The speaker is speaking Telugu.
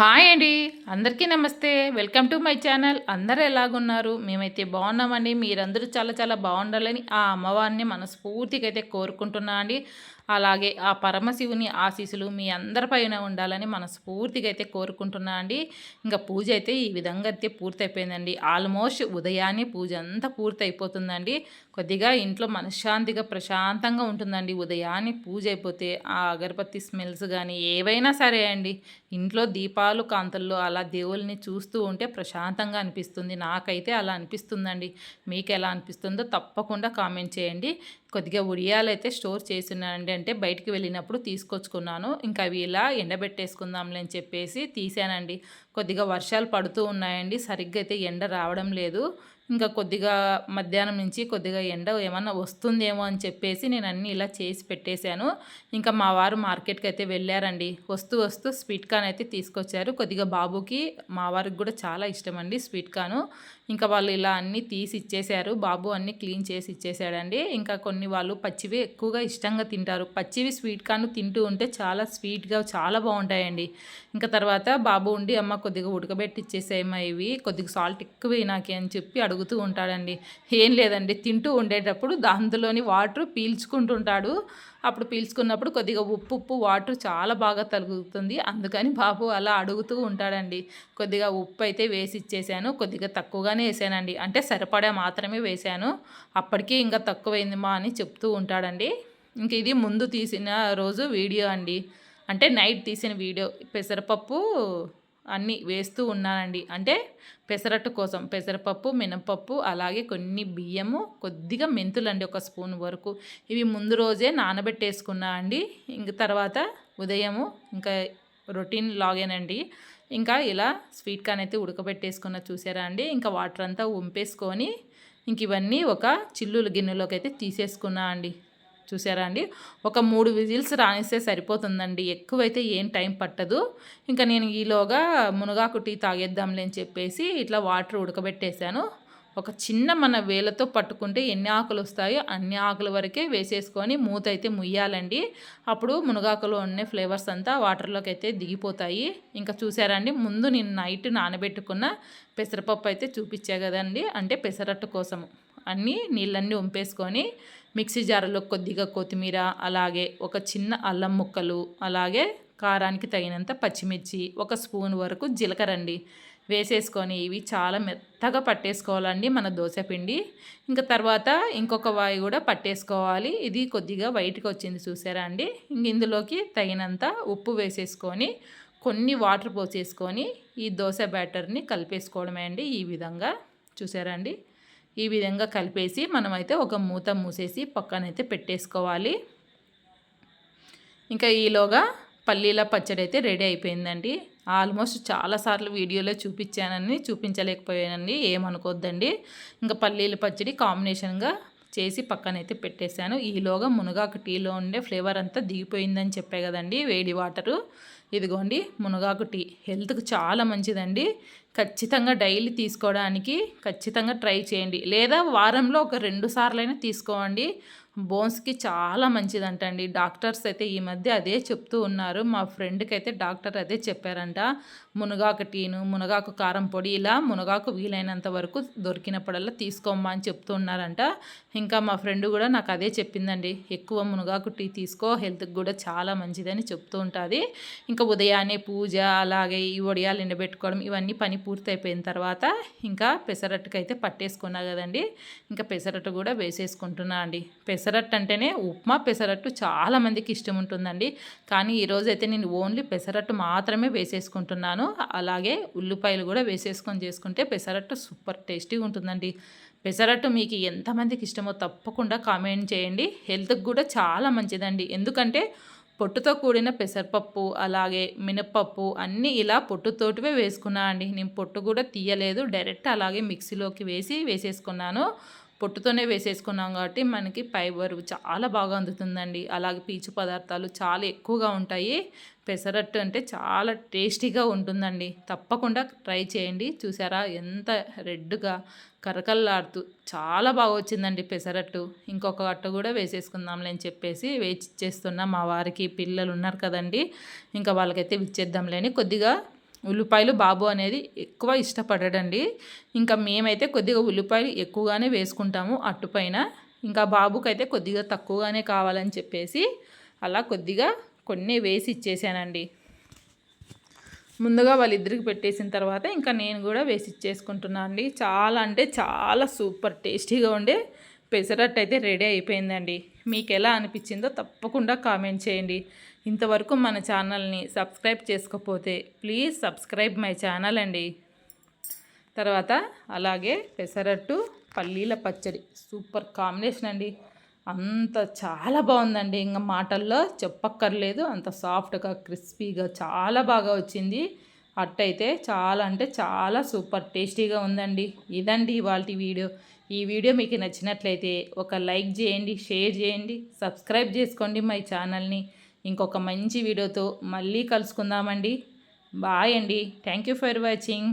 హాయ్ అండి. అందరికీ నమస్తే. Welcome to my channel. అందరూ ఎలాగున్నారు? మేమైతే బాగున్నామండి. మీరందరూ చాలా చాలా బాగుండాలని ఆ అమ్మవారిని మనస్ఫూర్తిగా అయితే కోరుకుంటున్నా అండి. అలాగే ఆ పరమశివుని ఆశీస్సులు మీ అందరిపైన ఉండాలని మనస్ఫూర్తిగా అయితే కోరుకుంటున్నా అండి. ఇంకా పూజ అయితే ఈ విధంగా అయితే పూర్తయిపోయిందండి. ఆల్మోస్ట్ ఉదయాన్నే పూజ అంతా పూర్తి అయిపోతుందండి కొద్దిగా ఇంట్లో మనశ్శాంతిగా ప్రశాంతంగా ఉంటుందండి. ఉదయాన్నే పూజ అయిపోతే ఆ అగరబత్తి స్మెల్స్ కానీ ఏవైనా సరే అండి. ఇంట్లో దీపాలు కాంతల్లో అలా దేవుల్ని చూస్తూ ఉంటే ప్రశాంతంగా అనిపిస్తుంది. నాకైతే అలా అనిపిస్తుందండి. మీకు ఎలా అనిపిస్తుందో తప్పకుండా కామెంట్ చేయండి. కొద్దిగా ఉడియాలు అయితే స్టోర్ చేస్తున్నానండి. అంటే బయటికి వెళ్ళినప్పుడు తీసుకొచ్చుకున్నాను. ఇంకా అవి ఇలా ఎండబెట్టేసుకుందాంలే అని చెప్పేసి తీసానండి కొద్దిగా వర్షాలు పడుతూ ఉన్నాయండి. సరిగ్గా అయితే ఎండ రావడం లేదు. ఇంకా కొద్దిగా మధ్యాహ్నం నుంచి కొద్దిగా ఎండ ఏమన్నా వస్తుందేమో అని చెప్పేసి నేను అన్నీ ఇలా చేసి పెట్టేశాను. ఇంకా మా వారు మార్కెట్కి అయితే వెళ్ళారండి. వస్తూ వస్తూ స్వీట్ కార్న్ అయితే తీసుకొచ్చారు. కొద్దిగా బాబుకి మా వారికి కూడా చాలా ఇష్టం అండి స్వీట్ కార్ను. ఇంకా వాళ్ళు ఇలా అన్నీ తీసి ఇచ్చేశారు. బాబు అన్నీ క్లీన్ చేసి ఇచ్చేసాడండి ఇంకా కొన్ని వాళ్ళు పచ్చివి ఎక్కువగా ఇష్టంగా తింటారు. పచ్చివి స్వీట్ కార్న్ తింటూ ఉంటే చాలా స్వీట్గా చాలా బాగుంటాయండి. ఇంకా తర్వాత బాబు ఉండి అమ్మ కొద్దిగా ఉడకబెట్టి ఇచ్చేసేయమ్మా ఇవి. కొద్దిగా సాల్ట్ ఎక్కువ నాకే అని చెప్పి అడుగు అడుగుతూ ఉంటాడండి. ఏం లేదండి తింటూ ఉండేటప్పుడు అందులోని వాటర్ పీల్చుకుంటుంటాడు. అప్పుడు పీల్చుకున్నప్పుడు కొద్దిగా ఉప్పు ఉప్పు వాటర్ చాలా బాగా తగులుతుంది. అందుకని బాబు అలా అడుగుతూ ఉంటాడండి. కొద్దిగా ఉప్పు అయితే వేసి ఇచ్చేసాను కొద్దిగా తక్కువగానే వేసానండి. అంటే సరిపడా మాత్రమే వేసాను. అప్పటికీ ఇంకా తక్కువైంది మా అని చెప్తూ ఉంటాడండి. ఇంక ఇది ముందు తీసిన రోజు వీడియో అండి. అంటే నైట్ తీసిన వీడియో పెసరపప్పు అన్నీ వేస్తూ ఉన్నానండి. అంటే పెసరట్టు కోసం పెసరపప్పు మినపప్పు అలాగే కొన్ని బియ్యము కొద్దిగా మెంతులండి ఒక స్పూన్ వరకు. ఇవి ముందు రోజే నానబెట్టేసుకున్నా అండి. ఇంక తర్వాత ఉదయము ఇంకా రొటీన్ లాగేనండి. ఇంకా ఇలా స్వీట్ కార్న్ అయితే ఉడకబెట్టేసుకున్న చూసారా అండి. ఇంకా వాటర్ అంతా ఉంపేసుకొని ఇంక ఇవన్నీ ఒక చిల్లుల గిన్నెలోకి అయితే తీసేసుకున్నా అండి. చూసారా అండి? ఒక మూడు విజిల్స్ రానిస్తే సరిపోతుందండి. ఎక్కువైతే ఏం టైం పట్టదు. ఇంకా నేను ఈలోగా మునగాకు టీ తాగేద్దాంలే అని చెప్పేసి ఇట్లా వాటర్ ఉడకబెట్టేశాను. ఒక చిన్న మన వేలతో పట్టుకుంటే ఎన్ని ఆకులు వస్తాయో అన్ని ఆకుల వరకే వేసేసుకొని మూత అయితే ముయ్యాలండి. అప్పుడు మునగాకులో ఉన్న ఫ్లేవర్స్ అంతా వాటర్లోకి అయితే దిగిపోతాయి. ఇంకా చూసారండి ముందు నేను నైట్ నానబెట్టుకున్న పెసరపప్పు అయితే చూపించా కదండి? అంటే పెసరట్టు కోసము. అన్నీ నీళ్ళన్నీ వంపేసుకొని మిక్సీ జార్లో కొద్దిగా కొత్తిమీర అలాగే ఒక చిన్న అల్లం ముక్కలు అలాగే కారానికి తగినంత పచ్చిమిర్చి ఒక స్పూన్ వరకు జీలకర్ర అండి వేసేసుకొని ఇవి చాలా మెత్తగా పట్టేసుకోవాలండి మన దోశపిండి ఇంకా తర్వాత ఇంకొక వాయి కూడా పట్టేసుకోవాలి. ఇది కొద్దిగా వైట్గా వచ్చింది చూసారా అండి? ఇంక ఇందులోకి తగినంత ఉప్పు వేసేసుకొని కొన్ని వాటర్ పోసేసుకొని ఈ దోశ బ్యాటర్ని కలిపేసుకోవడమే అండి ఈ విధంగా. చూసారా అండి? ఈ విధంగా కలిపేసి మనమైతే ఒక మూత మూసేసి పక్కనైతే పెట్టేసుకోవాలి. ఇంకా ఈలోగా పల్లీల పచ్చడి అయితే రెడీ అయిపోయిందండి. ఆల్మోస్ట్ చాలాసార్లు వీడియోలో చూపించానని చూపించలేకపోయానండి ఏమనుకోద్దండి. ఇంకా పల్లీల పచ్చడి కాంబినేషన్గా చేసి పక్కనైతే పెట్టేశాను. ఈలోగా మునగాకు టీలో ఉండే ఫ్లేవర్ అంతా దిగిపోయిందని చెప్పే కదండి వేడి వాటరు. ఇదిగోండి మునగాకు టీ. హెల్త్కి చాలా మంచిదండి. ఖచ్చితంగా డైలీ తీసుకోవడానికి ఖచ్చితంగా ట్రై చేయండి. లేదా వారంలో ఒక రెండు సార్లైనా తీసుకోండి. బోన్స్కి చాలా మంచిదంటండి. డాక్టర్స్ అయితే ఈ మధ్య అదే చెప్తూ ఉన్నారు. మా ఫ్రెండ్కి అయితే డాక్టర్ అదే చెప్పారంట. మునగాకు టీను మునగాకు కారం పొడి ఇలా మునగాకు వీలైనంత వరకు దొరికినప్పుడల్లా తీసుకోమ్మా అని చెప్తూ ఉన్నారంట. ఇంకా మా ఫ్రెండ్ కూడా నాకు అదే చెప్పిందండి. ఎక్కువ మునగాకు టీ తీసుకో హెల్త్కి కూడా చాలా మంచిదని చెప్తూ ఉంటుంది. ఇంకా ఇంకా ఉదయాన్నే పూజ అలాగే ఈ వడియాలు ఎండబెట్టుకోవడం ఇవన్నీ పని పూర్తయిపోయిన తర్వాత ఇంకా పెసరట్టుకైతే అయితే పట్టేసుకున్నా కదండి. ఇంకా పెసరట్టు కూడా వేసేసుకుంటున్నా అండి. పెసరట్టు అంటేనే ఉప్మా పెసరట్టు చాలామందికి ఇష్టం ఉంటుందండి. కానీ ఈరోజు అయితే నేను ఓన్లీ పెసరట్టు మాత్రమే వేసేసుకుంటున్నాను. అలాగే ఉల్లిపాయలు కూడా వేసేసుకొని చేసుకుంటే పెసరట్టు సూపర్ టేస్టీగా ఉంటుందండి. పెసరట్టు మీకు ఎంతమందికి ఇష్టమో తప్పకుండా కామెంట్ చేయండి. హెల్త్కి కూడా చాలా మంచిదండి. ఎందుకంటే పొట్టుతో కూడిన పెసరపప్పు అలాగే మినప్పప్పు అన్నీ ఇలా పొట్టుతోటివే వేసుకున్నా అండి. నేను పొట్టు కూడా తీయలేదు. డైరెక్ట్ అలాగే మిక్సీలోకి వేసి వేసేసుకున్నాను. పొట్టుతోనే వేసేసుకున్నాం కాబట్టి మనకి ఫైబర్ చాలా బాగా అందుతుందండి. అలాగే పీచు పదార్థాలు చాలా ఎక్కువగా ఉంటాయి. పెసరట్టు అంటే చాలా టేస్టీగా ఉంటుందండి. తప్పకుండా ట్రై చేయండి. చూసారా ఎంత రెడ్గా కరకల్లాడుతూ చాలా బాగా వచ్చిందండి పెసరట్టు. ఇంకొక అట్ట కూడా వేసేసుకుందాంలే అని చెప్పేసి వేచి ఇచ్చేస్తున్నా మా వారికి పిల్లలు ఉన్నారు కదండి. ఇంకా వాళ్ళకైతే ఇచ్చేద్దాంలేని కొద్దిగా ఉల్లిపాయలు బాబు అనేది ఎక్కువ ఇష్టపడడండి. ఇంకా మేమైతే కొద్దిగా ఉల్లిపాయలు ఎక్కువగానే వేసుకుంటాము అట్టుపైన ఇంకా బాబుకైతే కొద్దిగా తక్కువగానే కావాలని చెప్పేసి అలా కొద్దిగా కొన్ని వేసి ఇచ్చేసానండి. ముందుగా వాళ్ళిద్దరికి పెట్టేసిన తర్వాత ఇంకా నేను కూడా వేసి ఇచ్చేసుకుంటున్నాను అండి. చాలా అంటే చాలా సూపర్ టేస్టీగా ఉండే పెసరట్టు అయితే రెడీ అయిపోయిందండి. మీకు ఎలా అనిపించిందో తప్పకుండా కామెంట్ చేయండి. ఇంతవరకు మన ఛానల్ని సబ్స్క్రైబ్ చేసుకోకపోతే ప్లీజ్ సబ్స్క్రైబ్ మై ఛానల్ అండి. తర్వాత అలాగే పెసరట్టు పల్లీల పచ్చడి. సూపర్ కాంబినేషన్ అండి. అంత చాలా బాగుందండి. ఇంకా మాటల్లో చెప్పక్కర్లేదు. అంత సాఫ్ట్గా క్రిస్పీగా చాలా బాగా వచ్చింది. అట్టయితే చాలా అంటే చాలా సూపర్ టేస్టీగా ఉందండి. ఇదండి ఇవాళ వీడియో. ఈ వీడియో మీకు నచ్చినట్లయితే ఒక లైక్ చేయండి షేర్ చేయండి సబ్స్క్రైబ్ చేసుకోండి మై ఛానల్ని. ఇంకొక మంచి వీడియోతో మళ్ళీ కలుసుకుందామండి. బాయ్ అండి. Thank you for watching